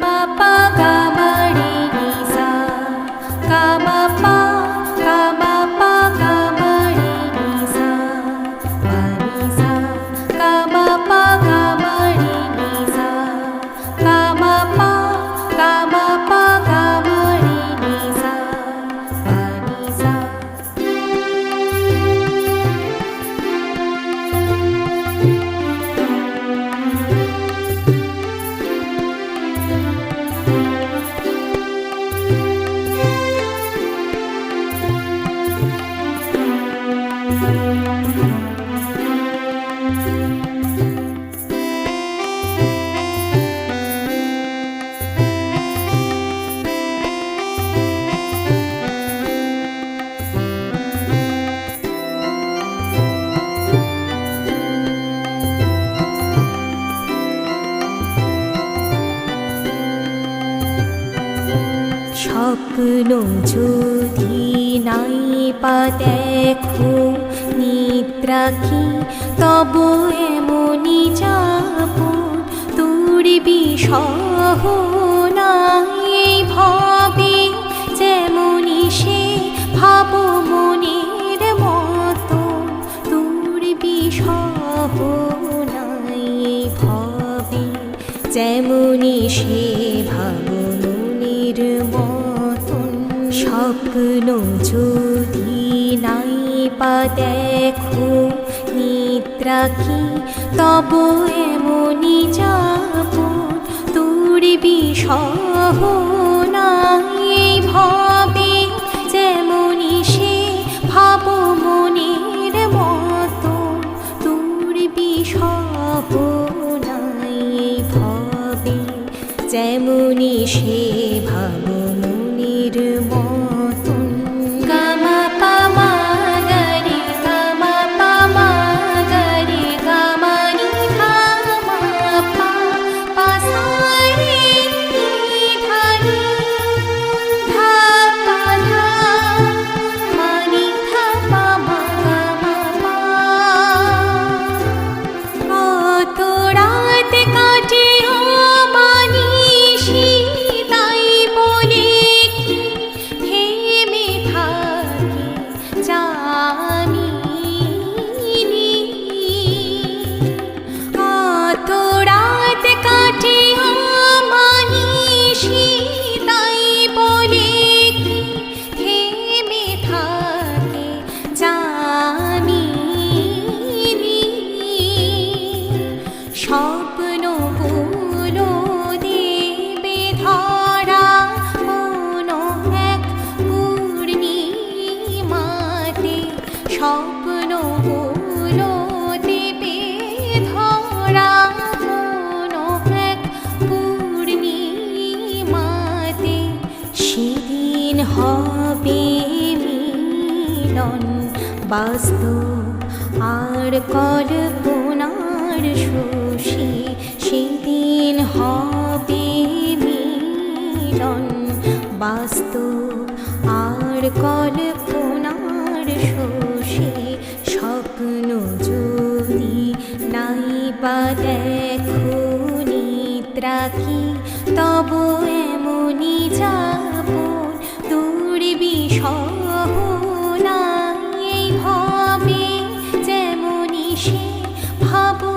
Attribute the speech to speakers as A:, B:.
A: ba ba স্বপ্ন যদি নাই পা দেখো নিদ্রা তব এমনি যাব। তোর বিষহ নাই ভাবে, যেমনি সে ভাব মনের মতো। তোর বিষহ নাই ভাবে, যেমনি সে স্বপ্ন যদি নাই পা দেখো নিদ্রা কি তব এমনি যাব। তোর বিষহ নাই ভাবে যেমনি সে ভাব মনের মতো। তোর বিষহ নাই ভাবে যেমনি সে ভাব স্বপ্নগুলো দেবে ধরা মন এক সেদিন হবে মিলন বাস্তব আর কল্পনার শোষী সেদিন হবে মিলন বাস্তব আর কল্পনার নাই বা দেখো নিদ্রা কি তব এমনি যাব তোর না এই ভাবে যেমনি সে ভাব